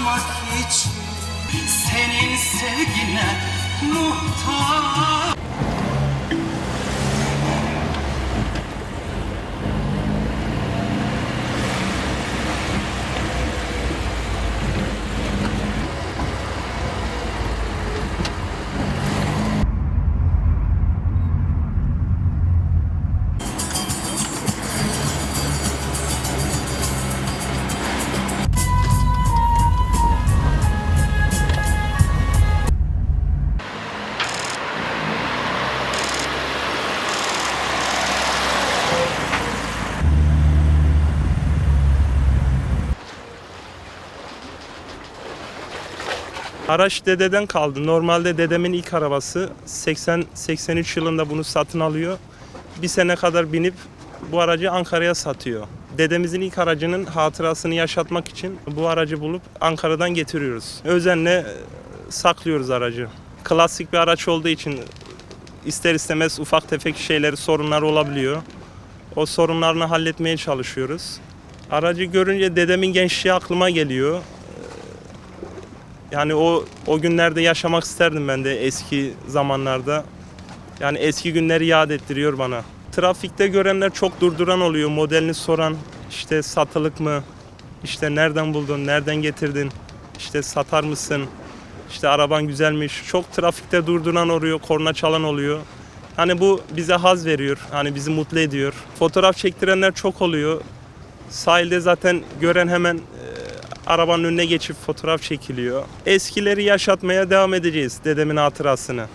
yaşamak için senin sevgine muhtaç. Araç dededen kaldı. Normalde dedemin ilk arabası 80-83 yılında bunu satın alıyor. Bir sene kadar binip bu aracı Ankara'ya satıyor. Dedemizin ilk aracının hatırasını yaşatmak için bu aracı bulup Ankara'dan getiriyoruz. Özenle e, saklıyoruz aracı. Klasik bir araç olduğu için ister istemez ufak tefek şeyleri sorunlar olabiliyor. O sorunlarını halletmeye çalışıyoruz. Aracı görünce dedemin gençliği aklıma geliyor. Yani o o günlerde yaşamak isterdim ben de eski zamanlarda. Yani eski günleri yad ettiriyor bana. Trafikte görenler çok durduran oluyor. Modelini soran, işte satılık mı? İşte nereden buldun, nereden getirdin? İşte satar mısın? İşte araban güzelmiş. Çok trafikte durduran oluyor, korna çalan oluyor. Hani bu bize haz veriyor. Hani bizi mutlu ediyor. Fotoğraf çektirenler çok oluyor. Sahilde zaten gören hemen arabanın önüne geçip fotoğraf çekiliyor. Eskileri yaşatmaya devam edeceğiz dedemin hatırasını.